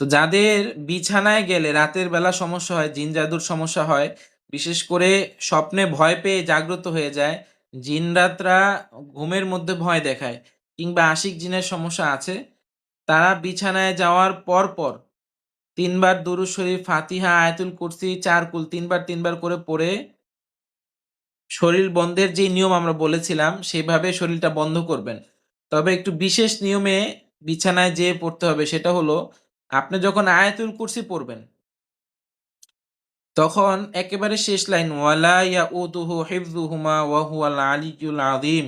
তো যাদের বিছানায় গেলে রাতের বেলা সমস্যা হয়, জিন জাদুর সমস্যা হয়, বিশেষ করে স্বপ্নে ভয় পেয়ে জাগ্রত হয়ে যায়, জিনরাতরা ঘুমের মধ্যে ভয় দেখায় কিংবা আশিক জিনের সমস্যা আছে, তারা বিছানায় যাওয়ার পরপর ৩ বার দুরূদ শরীফ, ফাতিহা, আয়াতুল কুরসি, ৪ কুল ৩ বার ৩ বার করে পড়ে শরীর বন্ধের যে নিয়ম আমরা বলেছিলাম, সেভাবে শরীরটা বন্ধ করবেন। তবে একটু বিশেষ নিয়মে বিছানায় যেয়ে পড়তে হবে সেটা হলো, আপনি যখন আয়াতুল কুরসি পড়বেন, তখন একেবারে শেষ লাইন, ওয়ালা ইয়াউদুহু হিফযুহুমা ওয়া হুয়াল আলিয়্যুল আযীম।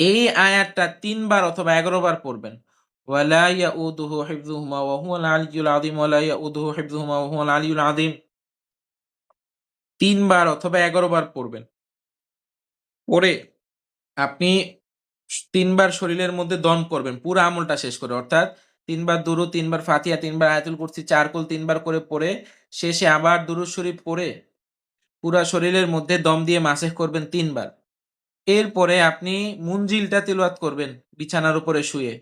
এই আয়াতটা ৩ বার অথবা ১১ বার পড়বেন। ওয়ালা ইয়াউদুহু হিফযুহুমা ওয়া হুয়াল আলিয়্যুল আযীম, ওয়ালা ইয়াউদুহু হিফযুহুমা ওয়া হুয়াল আলিয়্যুল আযীম। ৩ বার অথবা ১১ বার পড়বেন। পড়ে আপনি তিনবার শরীরের মধ্যে দম করবেন, পুরো আমলটা শেষ করে। অর্থাৎ ৩ দুরু তিনবার ৩ তিনবার ফাতিহা, ৩ বার আয়াতুল কুরসি, ৪ কুল ৩ বার করে পড়ে শেষে আবার দুরূদ শরীফ পড়ে পুরা শরীরের মধ্যে দম দিয়ে মাসেহ করবেন তিনবার এরপরে আপনি মুনজিলটা তিলাওয়াত করবেন বিছানার উপরে শুয়ে।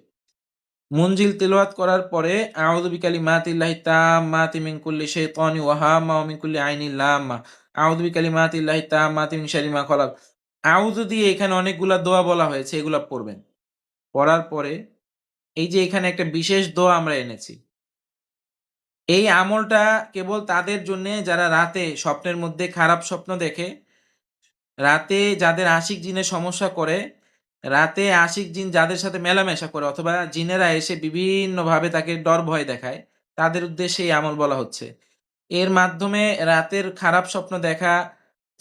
মুনজিল তিলাওয়াত করার পরে আউযু বিকালিমাতিল্লাহি তাম্মাতি মিন কুল্লি শাইতানিন ওয়া হাম্মা ওয়া মিন কুল্লি আইনিন লাম্মা। আউযু বিকালিমাতিল্লাহি তাম্মাতি মিন শাররি মা খালাক। আউযু দিয়ে এখানে অনেকগুলা দোয়া বলা হয়েছে এগুলা পড়বেন। পড়ার পরে এই যে এখানে একটা বিশেষ দোয়া আমরা এনেছি। এই আমলটা কেবল তাদের জন্যে যারা রাতে স্বপ্নের মধ্যে খারাপ স্বপ্ন দেখে, রাতে যাদের আশিক জিনের সমস্যা করে, রাতে আশিক জিন যাদের সাথে মেলামেশা করে অথবা জিনেরা এসে বিভিন্নভাবে তাকে ডর ভয় দেখায়, তাদের উদ্দেশ্যে এই আমল বলা হচ্ছে। এর মাধ্যমে রাতের খারাপ স্বপ্ন দেখা,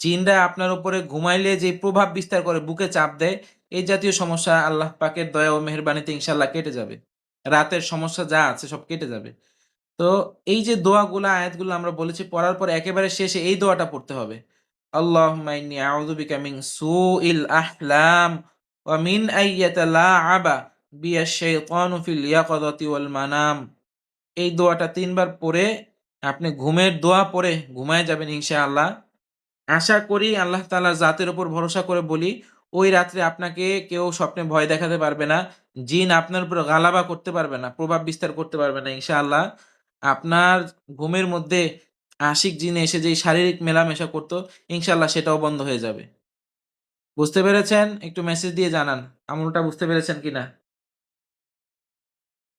জিনরা আপনার উপরে ঘুমাইলে যে প্রভাব বিস্তার করে বুকে চাপ দেয়, এই জাতীয় সমস্যা আল্লাহ পাকের দয়া ও মেহেরবানিতে ইনশাল্লাহ কেটে যাবে। রাতের সমস্যা যা আছে সব কেটে যাবে। তো এই যে দোয়াগুলা, আয়াতগুলো আমরা বলেছি পড়ার পর একেবারে শেষে এই দোয়াটা পড়তে হবে। আল্লাহুম্মা ইন্নী আউযু বিকা মিন সুইল আহলাম ওয়া মিন আইয়াতালাআবা বিয়াশ শাইতানু ফিল ইয়াকাযাতি ওয়াল মানাম। এই দোয়াটা ৩ বার পড়ে আপনি ঘুমের দোয়া পড়ে ঘুমায়ে যাবেন ইনশাআল্লাহ। আশা করি আল্লাহ তাআলার জাতের উপর ভরসা করে বলি, ওই রাত্রে আপনাকে কেউ স্বপ্নে ভয় দেখাতে পারবে না। জিন আপনার উপর গালাবা করতে পারবে না, প্রভাব বিস্তার করতে পারবে না ইনশাআল্লাহ। আপনার ঘুমের মধ্যে আশিক জিন এসে যেই শারীরিক মেলামেশা করতো ইনশাল্লাহ সেটাও বন্ধ হয়ে যাবে। বুঝতে পেরেছেন? একটু মেসেজ দিয়ে জানান। আমলটা বুঝতে পেরেছেন কিনা?